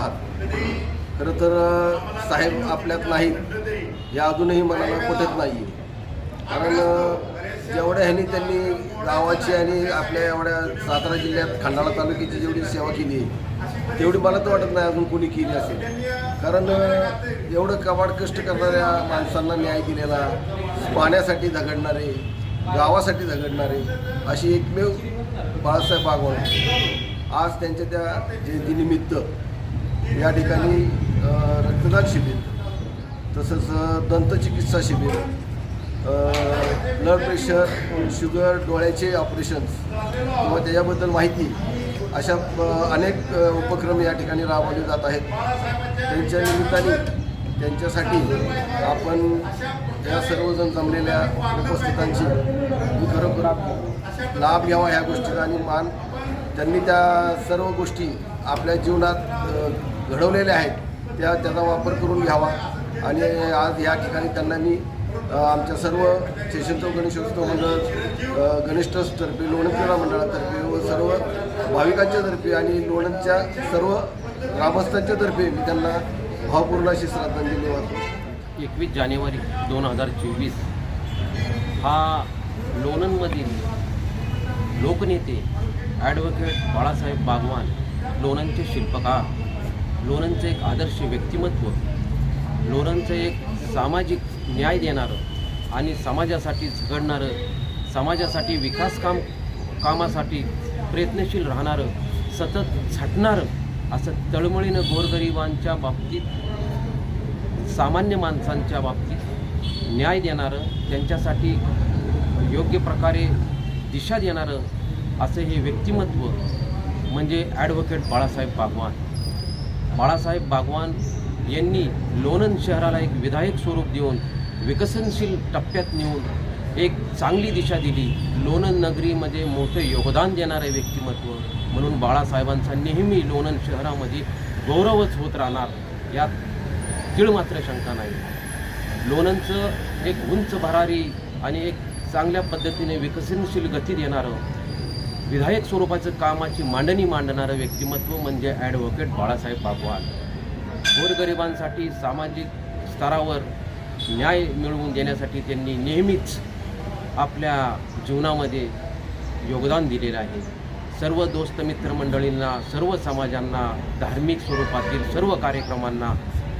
आहात. खरं तर साहेब आपल्यात नाहीत. या अजूनही मनाला पटत नाही आहे कारण जेवढ्या ह्यांनी त्यांनी गावाची आणि आपल्या एवढ्या सातारा जिल्ह्यात खंडाळा तालुक्याची जेवढी सेवा केली आहे तेवढी मला तर वाटत नाही अजून कोणी केली असेल. कारण एवढं कवाड कष्ट करणाऱ्या माणसांना न्याय दिलेला पाण्यासाठी झगडणारे गावासाठी झगडणारे अशी एकमेव बाळासाहेब आगवण आज त्यांच्या त्या जयंतीनिमित्त या ठिकाणी रक्तदान शिबिर तसंच दंतचिकित्सा शिबिर ब्लड प्रेशर शुगर डोळ्याचे ऑपरेशन्स किंवा त्याच्याबद्दल माहिती अशा अनेक उपक्रम या ठिकाणी राबवले जात आहेत. त्यांच्या निमित्ताने त्यांच्यासाठी आपण या सर्वजण जमलेल्या उपस्थितांची खरोखर लाभ घ्यावा ह्या गोष्टीचा आणि मान त्यांनी त्या सर्व गोष्टी आपल्या जीवनात घडवलेल्या आहेत त्या त्याचा वापर करून घ्यावा. आणि आज या ठिकाणी त्यांना मी आमच्या सर्व शेषनचौक गणेशोत्सव मंडळ गणेश ट्रस्टतर्फे लोणंद मंडळातर्फे व सर्व भाविकांच्या तर्फे आणि लोणंदच्या सर्व ग्रामस्थांच्या तर्फे मी त्यांना भावपूर्ण अशी श्रद्धांजली वाहतो. एकवीस जानेवारी दोन हजार चोवीस हा लोणंदमधील लोकनेते ॲडव्होकेट बाळासाहेब बागवान लोणंदचे शिल्पकार लोणंदचे एक आदर्श व्यक्तिमत्व लोणंदचं एक सामाजिक न्याय देणारं आणि समाजासाठी झगडणारं समाजासाठी विकास काम कामासाठी प्रयत्नशील राहणारं सतत झटणारं असं तळमळीनं गोरगरिबांच्या बाबतीत सामान्य माणसांच्या बाबतीत न्याय देणारं त्यांच्यासाठी योग्य प्रकारे दिशा देणारं असं हे व्यक्तिमत्व म्हणजे ॲडव्होकेट बाळासाहेब बागवान. बाळासाहेब बागवान यांनी लोणंद शहराला एक विधायक स्वरूप देऊन विकसनशील टप्प्यात नेऊन एक चांगली दिशा दिली. लोणंद नगरीमध्ये मोठं योगदान देणारे व्यक्तिमत्व म्हणून बाळासाहेबांचा नेहमी लोणंद शहरामध्ये गौरवच होत राहणार यात तीळ मात्र शंका नाही. लोणंदचं एक उंच भरारी आणि एक चांगल्या पद्धतीने विकसनशील गती देणारं विधायक स्वरूपाचं कामाची मांडणी मांडणारं व्यक्तिमत्व म्हणजे ॲडव्होकेट बाळासाहेब बागवान. गोरगरिबांसाठी सामाजिक स्तरावर न्याय मिळवून देण्यासाठी त्यांनी नेहमीच आपल्या जीवनामध्ये योगदान दिलेलं आहे. सर्व दोस्त मित्रमंडळींना सर्व समाजांना धार्मिक स्वरूपातील सर्व कार्यक्रमांना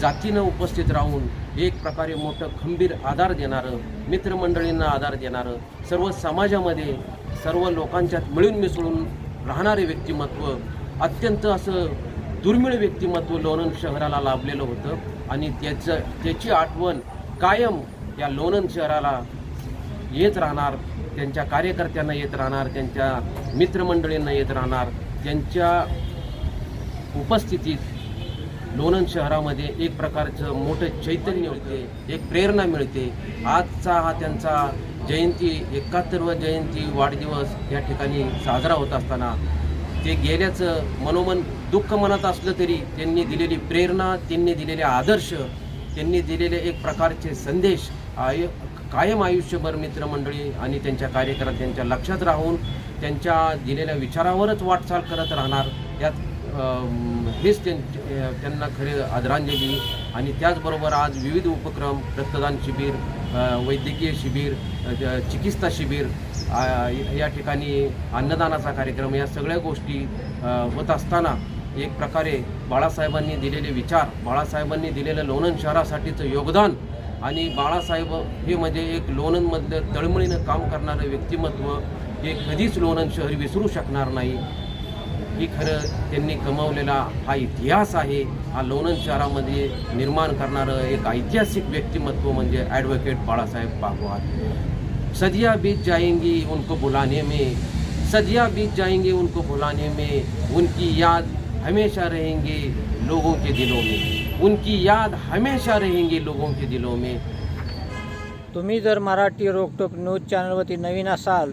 जातीनं उपस्थित राहून एक प्रकारे मोठं खंबीर आधार देणारं मित्रमंडळींना आधार देणारं सर्व समाजामध्ये सर्व लोकांच्यात मिळून मिसळून राहणारे व्यक्तिमत्व अत्यंत असं दुर्मिळ व्यक्तिमत्व लोणंद शहराला लाभलेलं होतं आणि त्याचं त्याची आठवण कायम या लोणंद शहराला येत राहणार त्यांच्या कार्यकर्त्यांना येत राहणार त्यांच्या मित्रमंडळींना येत राहणार त्यांच्या उपस्थितीत लोणंद शहरामध्ये एक प्रकारचं मोठं चैतन्य होते एक प्रेरणा मिळते. आजचा हा त्यांचा जयंती एकाहत्तरव जयंती वाढदिवस या ठिकाणी साजरा होत असताना ते गेल्याचं मनोमन दुःख मनात असलं तरी त्यांनी दिलेली प्रेरणा त्यांनी दिलेले आदर्श त्यांनी दिलेले एक प्रकारचे संदेश आय कायम आयुष्यभर मित्रमंडळी आणि त्यांच्या कार्यकर्त्यांच्या लक्षात राहून त्यांच्या दिलेल्या विचारावरच वाटचाल करत राहणार. यात हेच त्यां त्यांना खरे आदरांजली आणि त्याचबरोबर आज विविध उपक्रम रक्तदान शिबिर वैद्यकीय शिबिर चिकित्सा शिबिर या ठिकाणी अन्नदानाचा कार्यक्रम या सगळ्या गोष्टी होत असताना एक प्रकारे बाळासाहेबांनी दिलेले विचार बाळासाहेबांनी दिलेलं लोणंद शहरासाठीचं योगदान आणि बाळासाहेब हे म्हणजे एक लोणंदमधलं तळमळीनं काम करणारं व्यक्तिमत्व हे कधीच लोणंद शहर विसरू शकणार नाही. ही खरं त्यांनी कमावलेला हा इतिहास आहे. हा लोणंद शहरामध्ये निर्माण करणारं एक ऐतिहासिक व्यक्तिमत्व म्हणजे ॲडव्होकेट बाळासाहेब बागवान सदिया बीत जाएंगी उनको बुलाने में सदिया बीत जाएंगे उनको बुलाने में उनकी याद हमेशा रहेंगे लोगों के दिलों में। उनकी याद हमेशा रहेंगे लोगों के दिलों में। तुम्ही जर मराठी रोकटोक न्यूज चॅनलवरती नवीन असाल